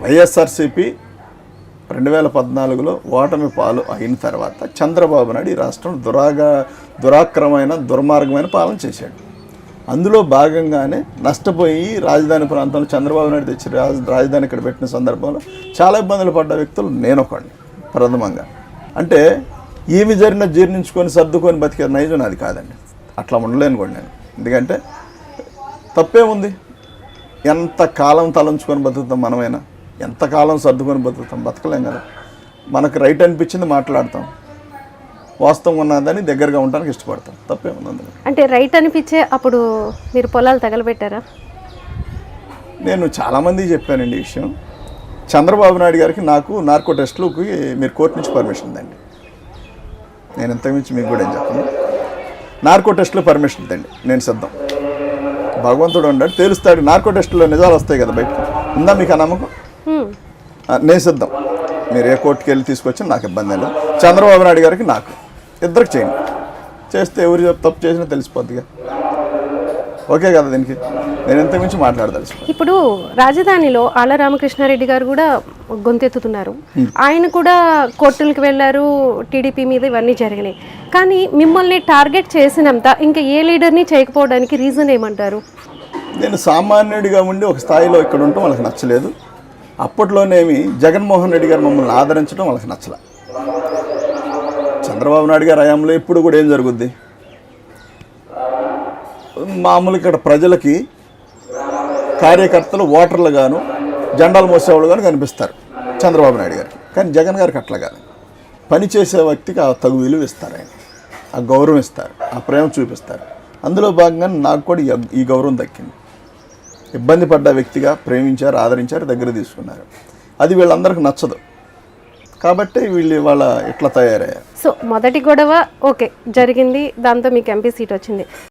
వైఎస్ఆర్సీపీ రెండు వేల పద్నాలుగులో ఓటమి పాలు అయిన తర్వాత చంద్రబాబు నాయుడు ఈ రాష్ట్రం దురాగా దురాక్రమైన దుర్మార్గమైన పాలన చేశాడు. అందులో భాగంగానే నష్టపోయి రాజధాని ప్రాంతంలో చంద్రబాబు నాయుడు తెచ్చి రాజ- రాజధాని ఇక్కడ పెట్టిన సందర్భంలో చాలా ఇబ్బందులు పడ్డ వ్యక్తులు నేను ఒకడిని ప్రథమంగా. అంటే ఏమి జరిగినా జీర్ణించుకొని సర్దుకొని బతికే నైజం అది కాదండి. అట్లా ఉండలేను కూడా నేను. ఎందుకంటే తప్పేముంది ఎంత కాలం తలంచుకొని బతుకుతాం మనమైనా? ఎంత కాలం సర్దుకొని బతుకుతాం? బతకలేం కదా. మనకు రైట్ అనిపించింది మాట్లాడతాం. వాస్తవం ఉన్నదని దగ్గరగా ఉండడానికి ఇష్టపడతాం. తప్పేముంది అందులో. అంటే రైట్ అనిపించే అప్పుడు మీరు పొలాలు తగలబెట్టారా? నేను చాలామంది చెప్పానండి ఈ విషయం. చంద్రబాబు నాయుడు గారికి నాకు నార్కో టెస్టులకి మీరు కోర్టు నుంచి పర్మిషన్ ఇద్దండి నేను ఇంతకుమించి మీకు కూడా ఏం చెప్పను. నార్కో టెస్టులో పర్మిషన్ ఇద్దండి నేను సిద్ధం. భగవంతుడు ఉన్నాడు తేలుస్తాడు. నార్కో టెస్టులో నిజాలు వస్తాయి కదా బయటకు. ఉందా మీకు ఆ నమ్మకం? సిద్ధం మీరు ఏ కోర్టుకి వెళ్ళి తీసుకొచ్చి నాకు ఇబ్బంది లేదు. చంద్రబాబు నాయుడు గారికి నాకు. ఇద్దరికి చేయండి. చేస్తే ఎవరు తప్పు చేసినా తెలిసిపోద్దిగా. ఓకే కదా దీనికి. నేను ఇంతకుమించి మాట్లాడదలుసు ఇప్పుడు రాజధానిలో ఆళ్ళ రామకృష్ణారెడ్డి గారు కూడా గొంతెత్తుతున్నారు. ఆయన కూడా కోర్టులకు వెళ్ళారు టీడీపీ మీద ఇవన్నీ జరిగినాయి. కానీ మిమ్మల్ని టార్గెట్ చేసినంత ఇంకా ఏ లీడర్ని చేయకపోవడానికి రీజన్ ఏమంటారు? నేను సామాన్యుడిగా ఉండి ఒక స్థాయిలో ఇక్కడ ఉండటం వాళ్ళకి నచ్చలేదు. అప్పట్లోనేమి జగన్మోహన్ రెడ్డి గారు మమ్మల్ని ఆదరించడం వాళ్ళకి నచ్చల. చంద్రబాబు నాయుడు గారి హయాంలో ఇప్పుడు కూడా ఏం జరుగుద్ది? మామూలు ఇక్కడ ప్రజలకి కార్యకర్తలు ఓటర్లు గాను జెండాలు మోసేవాళ్ళు గాను కనిపిస్తారు చంద్రబాబు నాయుడు గారు కానీ జగన్ గారికి అట్లా కాదు. పని చేసే వ్యక్తికి ఆ తగు విలువ ఇస్తారు ఆయన. ఆ గౌరవం ఇస్తారు. ఆ ప్రేమ చూపిస్తారు. అందులో భాగంగా నాకు కూడా ఈ గౌరవం దక్కింది. ఇబ్బంది పడ్డ వ్యక్తిగా ప్రేమించారు ఆదరించారు దగ్గర తీసుకున్నారు. అది వీళ్ళందరికీ నచ్చదు. కాబట్టి వీళ్ళు ఇవాళ ఇట్లా తయారయ్యారు? సో మొదటి గొడవ ఓకే జరిగింది. దాంతో మీకు ఎంపీ సీట్ వచ్చింది.